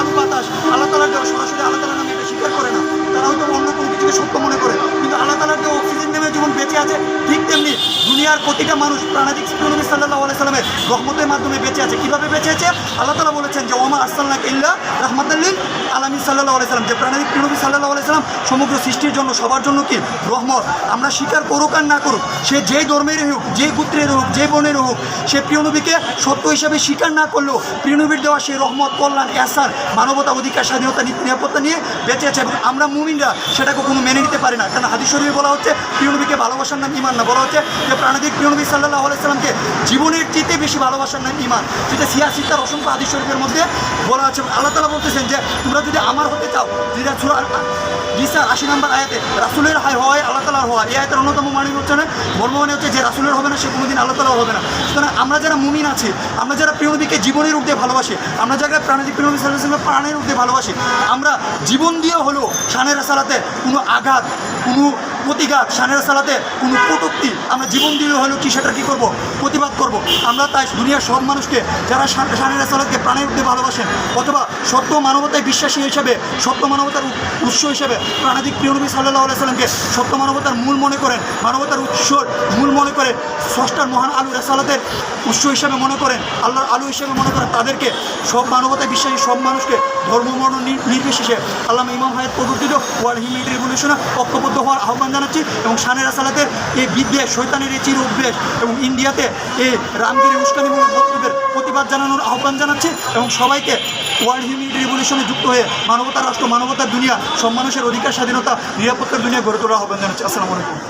বালু বাতাস। আল্লাহ তালার জন্য সরাসরি দুনিয়ার প্রতিটা মানুষ প্রাণাদিক নবী সাল্লাহ আলাইসালামের রহমতের মাধ্যমে বেঁচে আছে। কীভাবে বেঁচে আছে? আল্লাহ তালা বলেছেন যে, ওমা আরসাল্লাহ ইল্লা রহমতুল্লিন আলমী সাল্লাহ আলাইসালাম যে প্রাণাদিক নবী সাল্লাহ আলাইসালাম সমগ্র সৃষ্টির জন্য, সবার জন্য কি? রহমত। আমরা স্বীকার করুক আর না করুক, সে যেই ধর্মের হোক, যে গোত্রের হোক, যে বনের হোক, সে প্রিয় নবীকে সত্য হিসাবে স্বীকার না করলেও প্রিয় নবীর দেওয়া সেই রহমত, কল্যাণ এসার মানবতা, অধিকার, স্বাধীনতা, নীতি, নিরাপত্তা নিয়ে বেঁচে আছে এবং আমরা মুমিনরা সেটাকে কোনো মেনে নিতে পারি না। কারণ হাদিস শরীফে বলা হচ্ছে, প্রিয় নবীকে ভালোবাসার নাম ইমান না। বলা হচ্ছে যে প্রাণাদিক প্রিয় নবী সাল্লাহ আলাইসালামকে জীবনের চেয়ে বেশি ভালোবাসার নাম ইমান। যেটা সিয়াসিতার অসংখ্য হাদিস শরীফের মধ্যে বলা আছে। আল্লাহ তালা বলতেছেন যে, তোমরা যদি আমার হতে চাও, যেটা সুরা গিসা আশি নম্বর আয়াতে, রাসুলের হায় হয় আল্লাহ তালার হওয়া। এই আয়তের অন্যতম মানে হচ্ছে না মর্ম মানে হচ্ছে যে, রাসুলের হবে না, সে কোনোদিন আল্লাহ তালার হবে না। সুতরাং আমরা যারা মুমিন আছি, আমরা যারা প্রিয়নবীকে জীবনের রূপ ভালোবাসি, আমরা যারা প্রাণী প্রিয়নবী সাল্লাহ প্রাণের রূপ ভালোবাসি, আমরা জীবন দিয়ে হলেও শানের সালাতে কোনো আঘাত, কোনো প্রতিঘাত শানের সালাতে কোনো কটুক্তি আমরা জীবন দিলে হলেও কি সেটা কী করব? প্রতিবাদ করব। আমরা তাই দুনিয়ার সব মানুষকে যারা সানের সালাতকে প্রাণের উঠতে ভালোবাসেন, অথবা সত্য মানবতায় বিশ্বাসী হিসেবে, সত্য মানবতার উৎস হিসেবে প্রাণাদিক প্রিয়নবী সাল্লাহ আলাইসাল্লামকে সত্য মানবতার মূল মনে করেন মানবতার উৎসর মূল মনে করে ষষ্ঠার মহান আলু রেসালাতের উৎস হিসেবে মনে করেন, আল্লাহর আলু হিসেবে মনে করেন, তাদেরকে সব মানবতায় বিশ্বাসী, সব মানুষকে ধর্মবর্ণ নির- নির্বিশেষে আল্লাহ ইমাম হায়াত প্রবর্তিত ওয়ার্ল্ড হিউম্যানিটি রেভলিউশনে ঐক্যবদ্ধ হওয়ার আহ্বান জানাচ্ছি এবং শানের আসালাতের এই বিদ্বেষ শৈতানের এই চির অভ্যেস এবং ইন্ডিয়াতে এই রামগিরি উস্কানিমূলক বক্তব্যের প্রতিবাদ জানানোর আহ্বান জানাচ্ছি এবং সবাইকে ওয়ার্ল্ড হিউম্যানিটি রেভলিউশনে যুক্ত হয়ে মানবতার রাষ্ট্র, মানবতার দুনিয়া, সব মানুষের অধিকার, স্বাধীনতা, নিরাপত্তার দুনিয়া গড়ে তোলার আহ্বান জানাচ্ছি। আসসালামু আলাইকুম।